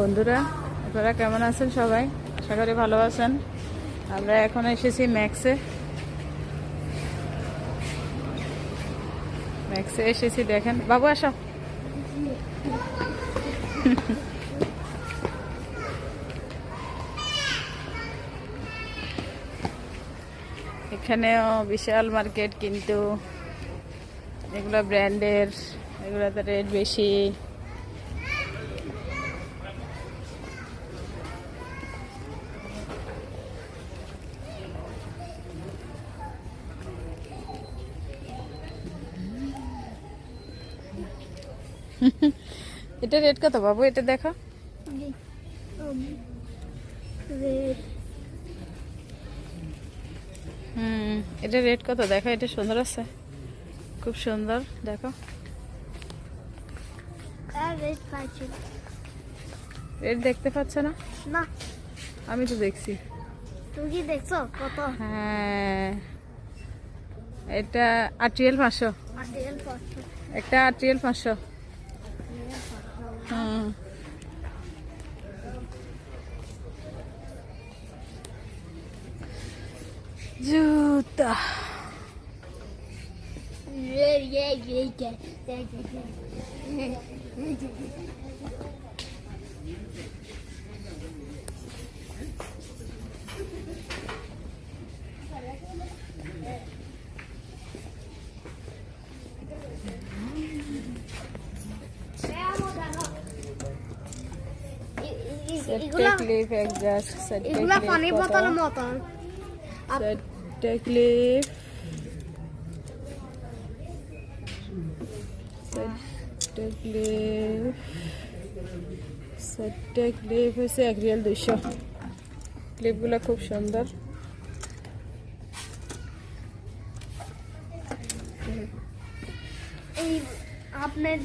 বন্ধুরা, আপনারা কেমন আছেন সবাই? আশা করি ভালো আছেন। আমরা এখন এসেছি ম্যাক্সে। ম্যাক্সে এসেছি, দেখেন। বাবু, আসো। এখানেও বিশাল মার্কেট, কিন্তু এগুলো ব্র্যান্ডের, এগুলোতে রেট বেশি। এটা রেট কত বাবু? এটা দেখো। হুম এটা রেট কত? দেখো এটা সুন্দর আছে। খুব সুন্দর দেখো। রেড রেট দেখতে পাচ্ছ না? না। আমি তো দেখছি। তুমি কি দেখছ? কত? হ্যাঁ। এটা আট্রিয়েল পাঁচশো। আটিএল うん。じゅうたイエイイエイイエイイエイイエイイエイ এগুলা ক্লিপ এক্সাস্ট সেটে এগুলা ক্লিপ পানি বোতল মতন আপ- সেটে ক্লিপ সেটে ক্লিপ সেটে ক্লিপ হচ্ছে এক রিয়াল দুইশো ক্লিপগুলো খুব সুন্দর এই আপনার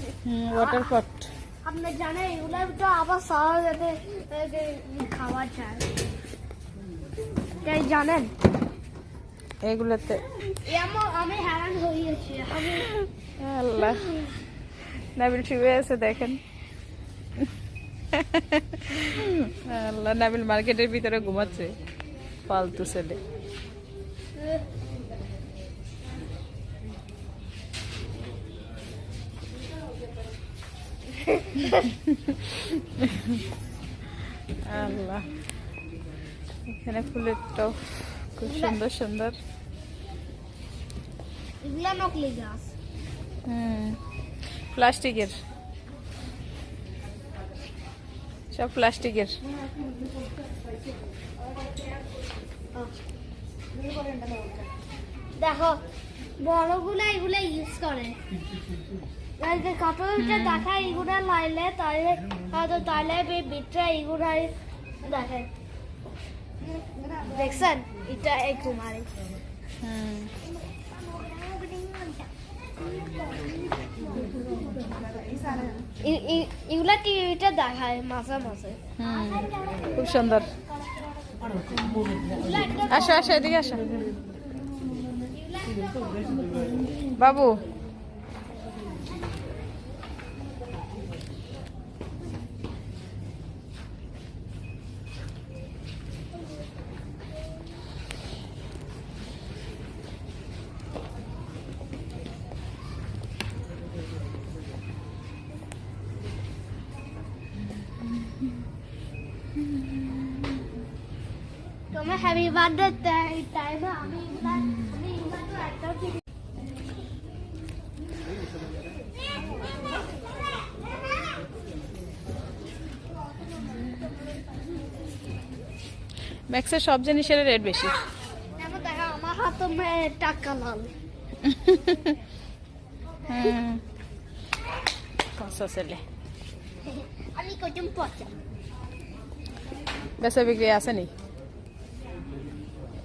ওয়াটার পট আপনার জানেন এগুলা তো আবার সারা যাতে খাবার চায় তাই জানেন এগুলোতে আমি হ্যারান হয়েছি আল্লাহ নাবিল শুয়ে আছে দেখেন আল্লাহ নাবিল মার্কেটের ভিতরে ঘুমাচ্ছে ফালতু ছেলে আল্লাহ। এখানে ফুলের টপ খুব সুন্দর সুন্দর। এগুলা নকলি গাছ। হুম প্লাস্টিকের। সব প্লাস্টিকের। দেখো বড়গুলা এগুলা ইউজ করে। কাপড়টা দেখা এগুলা লাইলে তাইলে হয়তো তাইলে বিটটা এগুলা দেখে। দেখছেন? এটা একটু মারে হুম এ- এ- এগুলা টিভিটা দেখায় মাঝে মাঝে। খুব সুন্দর। আসো আসো, এদিকে আসো। বাবু হ্যাপি বার্থডে টাইমে আমি আমি তো ম্যাক্সের সব জিনিসের রেট বেশি। আমার হাতে টাকা লাল। কষ্ট ছেলে। আমি কচুম পচা। বেচা বিক্রি আছে নি?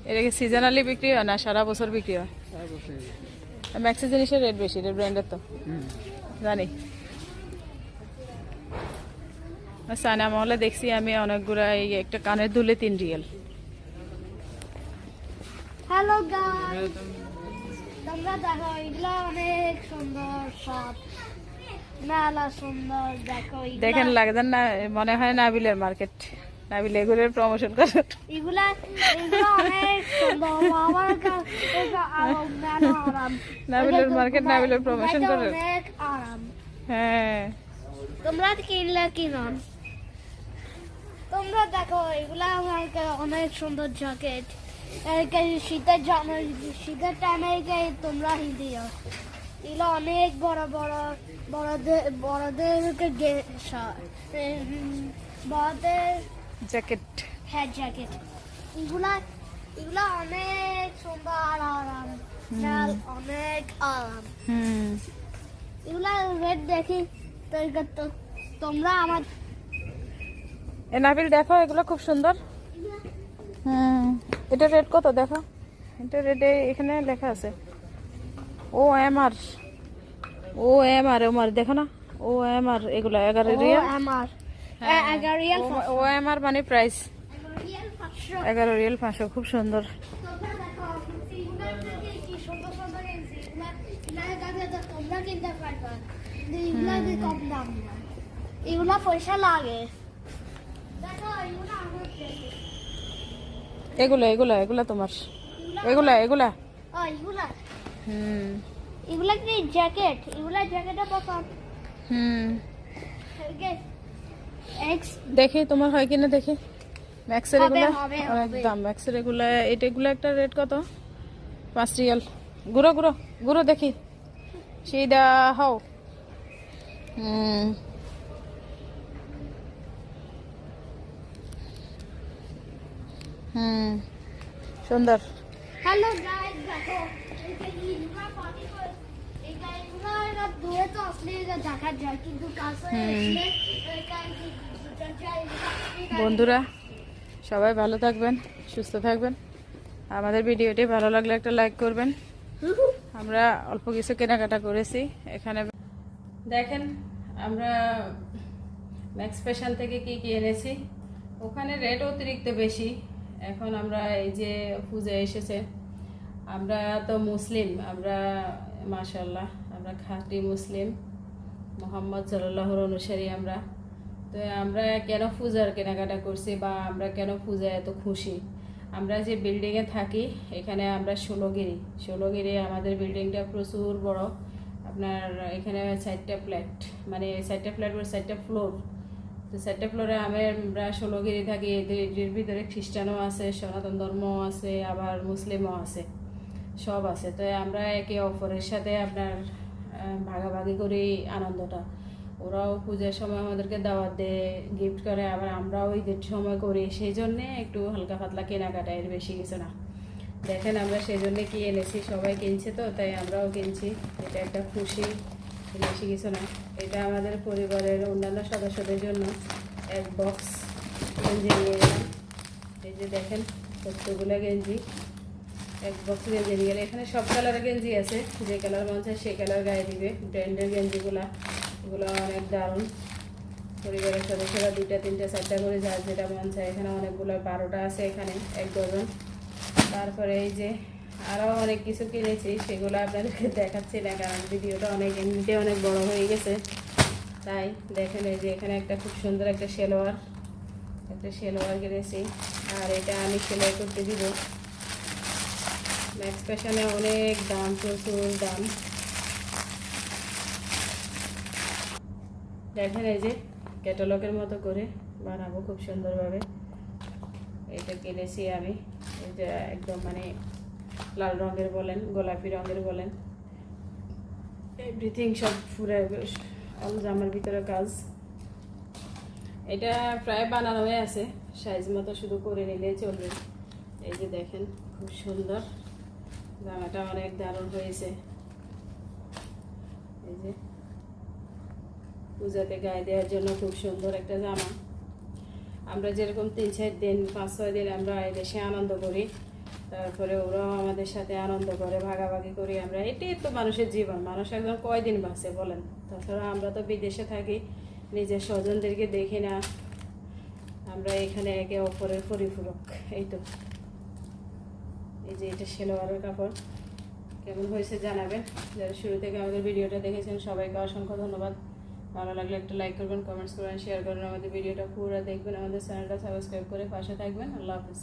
এটা কি সিজনালি বিক্রি হয় না সারা বছর বিক্রি হয়? ম্যাক্সি জিনিসের রেট বেশি রেট ব্র্যান্ডের তো। জানি। সানা মহলে দেখছি আমি অনেকগুলো এই একটা কানের দুলে তিন রিয়েল। হ্যালো তোমরা দেখো এগুলা অনেক সুন্দর সব। মেলা সুন্দর দেখো দেখেন লাগতেন না মনে হয় না বিলের মার্কেট নাবিল এগুলোর প্রমোশন করে। এগুলা নাবিলের মার্কেট নাবিলের প্রমোশন করে। হ্যাঁ। তোমরা কিনলে কিনন তোমরা দেখো এগুলা আমাকে অনেক সুন্দর জ্যাকেট শীতের জানো শীতের টাইমে তোমরা দিও। এগুলো অনেক বড় বড় বড়দের বড়দেরকে বড়দের জ্যাকেট। হ্যাঁ জ্যাকেট। এগুলা এগুলা অনেক সুন্দর আরাম। অনেক আরাম। হুম। এগুলা রেট দেখি তো তোমরা আমার এ নাবিল দেখো এগুলো খুব সুন্দর। হুম। এটা রেট কত দেখো? এটা রেটে এখানে লেখা আছে। O M R O M R M R দেখো না? ও এম আর এগুলো এগারো এগারো রিয়াল। ও এম আর মানে প্রাইস এগারো রিয়াল পাঁচশো। খুব সুন্দর। এগুলা পয়সা লাগে এগুলা আমার। এগুলো? এগুলো তোমার এগুলা এগুলা? হুম। এগুলা কি জ্যাকেট এগুলা পছন্দ হুম। দেখি তোমার হয় কিনা দেখি? ম্যাক্সের এগুলা? অনেক দাম ম্যাক্সের এগুলা এটা এগুলো একটা রেট কত? পাঁচ রিয়াল। গুঁড়ো গুঁড়ো গুঁড়ো দেখি। সেইটা হও। হুম হুম সুন্দর। হ্যালো গাইস দেখো দূরে তো আসলে দেখা যায় কিন্তু কাছে আসলে। বন্ধুরা সবাই ভালো থাকবেন সুস্থ থাকবেন। আমাদের ভিডিওটি ভালো লাগলে একটা লাইক করবেন। আমরা অল্প কিছু কেনাকাটা করেছি এখানে দেখেন আমরা ম্যাক্স ফ্যাশন থেকে কি কি এনেছি? ওখানে রেট অতিরিক্ত বেশি এখন আমরা এই যে পূজা এসেছে আমরা তো মুসলিম আমরা মাশাল্লাহ আমরা খাঁটি মুসলিম, মোহাম্মদ সাল্লাহর অনুসারী আমরা। তো আমরা কেন পূজার কেনাকাটা করছি বা আমরা কেন পূজায় এত খুশি? আমরা যে বিল্ডিংয়ে থাকি, এখানে আমরা ষোলোগিরি। ষোলোগিরি আমাদের বিল্ডিংটা প্রচুর বড়। আপনার এখানে চারটা ফ্ল্যাট মানে চারটা ফ্ল্যাট বা চারটা ফ্লোর তো চারটা ফ্লোরে আমরা ষোলোগিরি থাকি এদের ভিতরে খ্রিস্টানও আছে, সনাতন ধর্মও আছে, আবার মুসলিমও আছে। সব আছে। তো আমরা একে অপরের সাথে আপনার ভাগাভাগি করি আনন্দটা। ওরাও পূজার সময় আমাদেরকে দাওয়াত দেয় গিফট করে, আবার আমরাও ঈদের সময় করি। সেই জন্যে একটু হালকা পাতলা কেনাকাটা, এর বেশি কিছু না। দেখেন আমরা সেই জন্যে কি এনেছি, সবাই কিনছে তো, তাই আমরাও কিনছি। এটা একটা খুশি বেশি কিছু না। এটা আমাদের পরিবারের অন্যান্য সদস্যদের জন্য এক বক্স গেঞ্জি নিয়ে গেলাম এই যে দেখেন কতগুলো গেঞ্জি। এক বক্স গেঞ্জি নিয়ে গেলে। এখানে সব কালারের গেঞ্জি আছে। যে কালার মন চায় সেই কালার গায়ে দিবে। ব্র্যান্ডের গেঞ্জিগুলা। এগুলো অনেক দারুণ। পরিবারের সদস্যরা দুইটা, তিনটা, চারটা করে যার যেটা মন চায়। এখানে অনেকগুলো বারোটা আছে এখানে, এক ডজন তারপরে এই যে আরও অনেক কিছু কিনেছি। সেগুলো আপনাদেরকে দেখাচ্ছি না, কারণ ভিডিওটা অনেক এমনিতে অনেক বড় হয়ে গেছে। তাই দেখেন এই যে এখানে একটা খুব সুন্দর একটা সেলোয়ার একটা সেলোয়ার কিনেছি। আর এটা আমি সেলাই করতে দিব। ম্যাক্স ফ্যাশনে অনেক দাম, প্রচুর দাম। দেখেন এই যে ক্যাটালগের মতো করে বানাবো খুব সুন্দরভাবে। এটা কিনেছি আমি। যে একদম মানে লাল রঙের বলেন, গোলাপি রঙের বলেন। এভরিথিং সব পুরো অল জামার ভিতরে কাজ। এটা প্রায় বানানো হয়ে আছে সাইজ মতো শুধু করে নিলেই চলবে। এই যে দেখেন, খুব সুন্দর। জামাটা অনেক দারুণ হয়েছে। এই যে পূজাতে গায়ে দেওয়ার জন্য খুব সুন্দর একটা জামা। আমরা যেরকম তিন চার দিন, পাঁচ ছয় দিন আমরা এদেশে আনন্দ করি, তারপরে ওরাও আমাদের সাথে আনন্দ করে, ভাগাভাগি করি আমরা। এটাই তো মানুষের জীবন। মানুষ একদম কয়দিন বাঁচে বলেন? তাছাড়া আমরা তো বিদেশে থাকি, নিজের স্বজনদেরকে দেখি না। আমরা এখানে একে অপরের পরিপূরক এই তো এই যে এটা সেলোয়ারের কাপড়। কেমন হয়েছে জানাবেন। যারা শুরু থেকে আমাদের ভিডিওটা দেখেছেন, সবাইকে অসংখ্য ধন্যবাদ। ভালো লাগলে একটা লাইক করবেন কমেন্টস করবেন শেয়ার করবেন। আমাদের ভিডিওটা পুরো দেখবেন। আমাদের চ্যানেলটা সাবস্ক্রাইব করে পাশে থাকবেন। আল্লাহ হাফিজ।